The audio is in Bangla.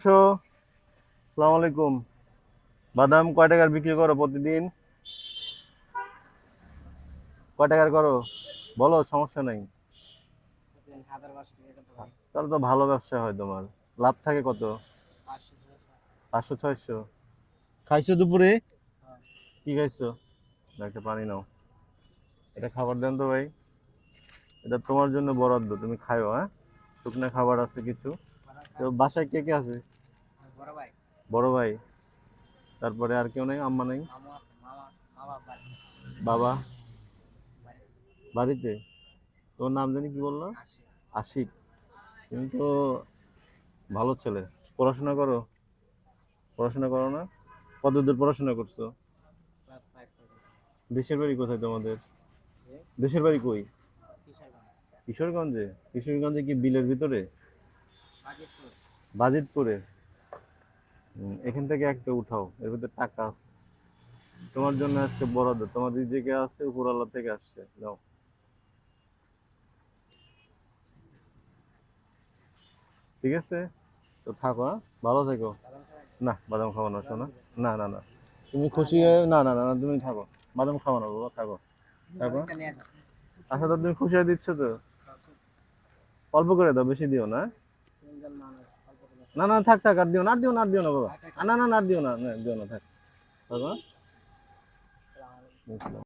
আসসালামু আলাইকুম। বাদাম কয় টাকার বিক্রি করো প্রতিদিন? কয় টাকার করো? বলো, সমস্যা নাই। তাহলে তো ভালো ব্যবসা হয় তোমার। লাভ থাকে কত? পাঁচশো ছয়শো। খাইছো দুপুরে। কি খাইছো? একটা পানি নাও। এটা খাবার দেন তো ভাই। এটা তোমার জন্য বরাদ্দ, তুমি খাইও হ্যাঁ? শুকনো খাবার আছে কিছু। তো বাসায় কে কে আছে? বড় ভাই। তারপরে আর কেউ নেই? আম্মা নেই? বাবা? বাড়িতে? তোমার নাম জানি কি বলল? আশিক। তুমি তো ভালো ছেলে। পড়াশোনা করো। পড়াশোনা করো না? কত দূর পড়াশোনা করছ? দেশের বাড়ি কোথায় তোমাদের? দেশের বাড়ি কই? কিশোরগঞ্জে। কিশোরগঞ্জে? কি বিলের ভিতরে? বাজিতপুর। এখান থেকে একটা উঠাও, এর ভিতরে টাকা আছে। তোমার জন্য আজকে বরাদ্দ, তোমার দিকে আছে উপরওয়ালা থেকে আসছে নাও ঠিক আছে? তো থাকো হ্যাঁ? ভালো থেকো। না, বাদাম খাব না, শোনা। না না না। তুমি খুশি হয়ে, না না না তুমি থাকো। বাদাম খাব না, বাবা, থাকো। থাকো। আচ্ছা তো তুমি খুশি হয়ে দিচ্ছ তো? অল্প করে দাও, বেশি দিও না তিনজন মানুষ অল্প করে। না না, থাক থাক, আর দিও না, আর দিও না, আর দিও না, বাবা। না না না, আর দিও না দিও না, থাক। থাকো